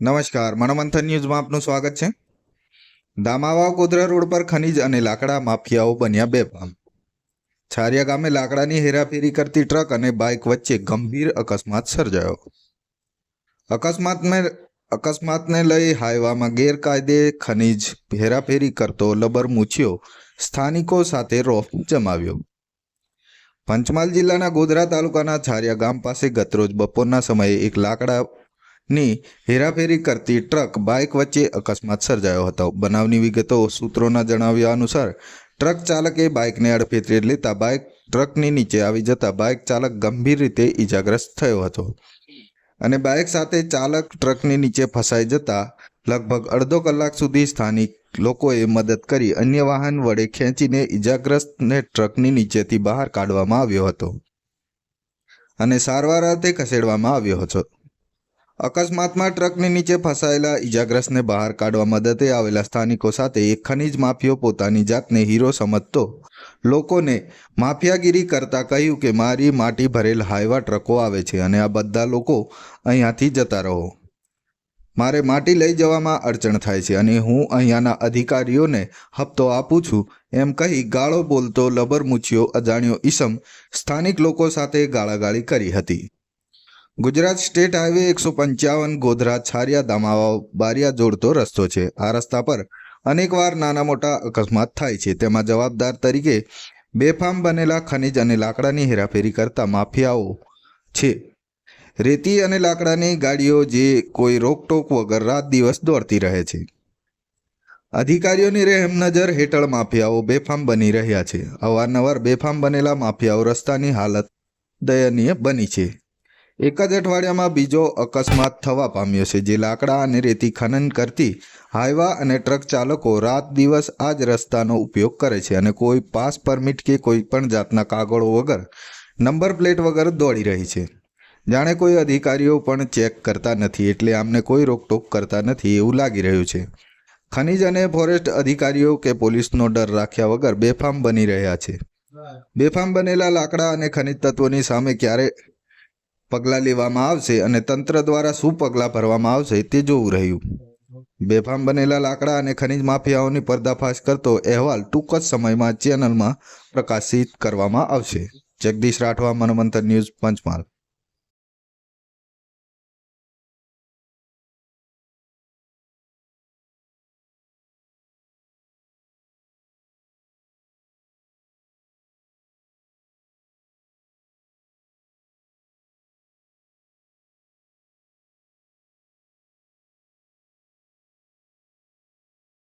નમસ્કાર, મનોમંથન ન્યૂઝમાં આપનું સ્વાગત છે. દામાવાવ ગોધરા રોડ પર ખનીજ અને લાકડા માફિયાઓ બન્યા બેફામ છારિયા ગામે લાકડાની હેરાફેરી કરતી ટ્રક અને બાઇક વચ્ચે ગંભીર અકસ્માત સર્જાયો. અકસ્માતને અકસ્માતને લઈ હાઈવામાં ગેરકાયદે ખનીજ હેરાફેરી કરતો લબર મૂછ્યો સ્થાનિકો સાથે રોફ જમાવ્યો. પંચમહાલ જિલ્લાના ગોધરા તાલુકાના છારિયા ગામ પાસે ગતરોજ બપોરના સમયે એક લાકડા ની હેરાફેરી કરતી ટ્રક બાઇક વચ્ચે અકસ્માત સર્જાયો હતો. બનાવની વિગતો સૂત્રોના જણાવ્યા અનુસાર, ટ્રક ચાલકે બાઇકને અડફેટે લેતા બાઇક ટ્રકની નીચે આવી જતા બાઇક ચાલક ગંભીર રીતે ઈજાગ્રસ્ત થયો હતો. અને બાઇક સાથે ચાલક ટ્રકની નીચે ફસાઈ જતા લગભગ અડધો કલાક સુધી સ્થાનિક લોકોએ મદદ કરી અન્ય વાહન વડે ખેંચીને ઈજાગ્રસ્તને ટ્રકની નીચેથી બહાર કાઢવામાં આવ્યો હતો. અને સારવાર અર્થે ખસેડવામાં આવ્યો હતો. અકસ્માતમાં ટ્રકની નીચે ફસાયેલા ઈજાગ્રસ્તને બહાર કાઢવા મદદે આવેલા સ્થાનિકો સાથે એક ખનીજ માફિયો પોતાની જાતને હીરો સમજતો. લોકોને માફિયાગીરી કરતા કહ્યું કે, મારી માટી ભરેલ હાઈવા ટ્રકો આવે છે અને આ બધા લોકો અહીંયાથી જતા રહો. મારે માટી લઈ જવામાં અડચણ થાય છે અને હું અહીંયાના અધિકારીઓને હપ્તો આપું છું. એમ કહી ગાળો બોલતો લબર મૂછ્યો અજાણ્યો ઈસમ સ્થાનિક લોકો સાથે ગાળાગાળી કરી હતી. ગુજરાત સ્ટેટ હાઈવે એકસો પંચાવન ગોધરા છારિયા દામાવા બારિયા જોડતો રસ્તો છે. આ રસ્તા પર અનેકવાર નાના મોટા અકસ્માત થાય છે. તેમાં જવાબદાર તરીકે બેફામ બનેલા ખનિજ અને લાકડાની હેરાફેરી કરતા માફિયાઓ છે. રેતી અને લાકડાની ગાડીઓ જે કોઈ રોકટોક વગર રાત દિવસ દોડતી રહે છે. અધિકારીઓની રહેમ નજર હેઠળ માફિયાઓ બેફામ બની રહ્યા છે. અવારનવાર બેફામ બનેલા માફિયાઓ રસ્તાની હાલત દયનીય બની છે. એક જ અઠવાડિયામાં બીજો અકસ્માત થવા પામ્યો છે, જે લાકડા અને રેતી ખનન કરતી હાઈવા અને ટ્રક ચાલકો રાત દિવસ આ જ રસ્તાનો ઉપયોગ કરે છે અને કોઈ પાસ પરમિટ કે કોઈ પણ જાતના કાગળો વગર નંબર પ્લેટ વગર દોડી રહી છે. જાણે કોઈ અધિકારીઓ પણ ચેક કરતા નથી, એટલે આમને કોઈ રોકટોક કરતા નથી એવું લાગી રહ્યું છે. ખનિજ અને ફોરેસ્ટ અધિકારીઓ કે પોલીસનો ડર રાખ્યા વગર બેફામ બની રહ્યા છે. બેફામ બનેલા લાકડા અને ખનિજ તત્વોની સામે ક્યારે પગલાં લેવામાં આવશે અને તંત્ર દ્વારા શું પગલાં ભરવામાં આવશે તે જોવું રહ્યું. બેફામ બનેલા લાકડા અને ખનિજ માફિયાઓની પર્દાફાશ કરતો અહેવાલ ટૂંક જ સમયમાં ચેનલમાં પ્રકાશિત કરવામાં આવશે. જગદીશ રાઠવા, મનોમંથન ન્યૂઝ પંચમહાલ.